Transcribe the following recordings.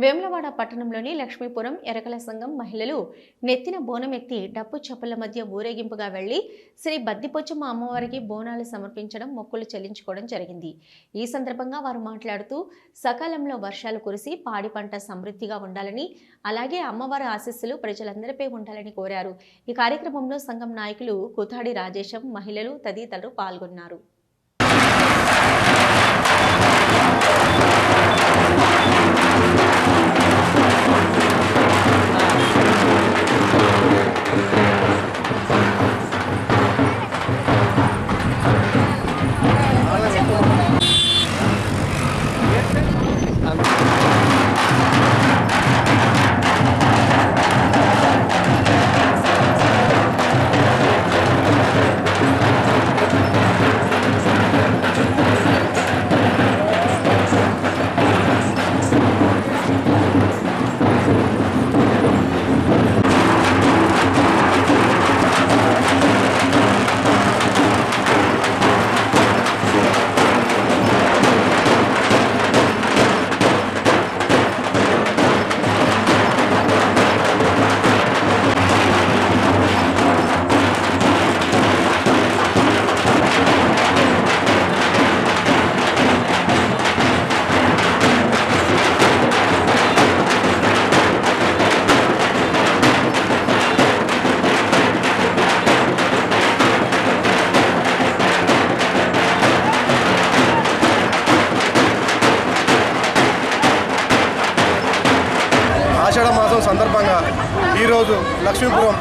వేములవాడ పట్టణంలోని లక్ష్మీపురం ఎరకల సంఘం మహిళలు నెత్తిన బోనం ఎత్తి డప్పు చప్పుల మధ్య ఊరేగింపుగా వెళ్ళి శ్రీ బద్దిపోచమ్మ అమ్మవారికి బోనాలు సమర్పించడం మొక్కులు చెల్లించుకోవడం జరిగింది. ఈ సందర్భంగా వారు మాట్లాడుతూ సకాలంలో వర్షాలు కురిసి పాడి పంట సమృద్ధిగా ఉండాలని అలాగే అమ్మవారి ఆశీస్సులు ప్రజలందరిపై ఉండాలని కోరారు. ఈ కార్యక్రమంలో సంఘం నాయకులు కుతాడి రాజేశం మహిళలు తదితరులు పాల్గొన్నారు. ఆషాఢ సందర్భంగా ఈరోజు లక్ష్మీపురం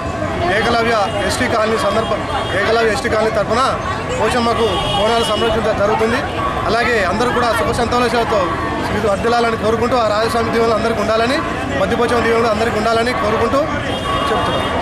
ఏకలవ్య ఎస్టీ కాలనీ సందర్భం ఏకలవ్య ఎస్టీ కాలనీ తరఫున పోషమ్మకు బోనాలు సంరక్షించడం జరుగుతుంది. అలాగే అందరూ కూడా సుఖ సంతోషాలతో ఇది వర్దిలాలని కోరుకుంటూ ఆ రాజస్వామి దీవెనలు అందరికీ ఉండాలని మధ్యపోచం దీవెనలు అందరికీ ఉండాలని కోరుకుంటూ చెప్తున్నాను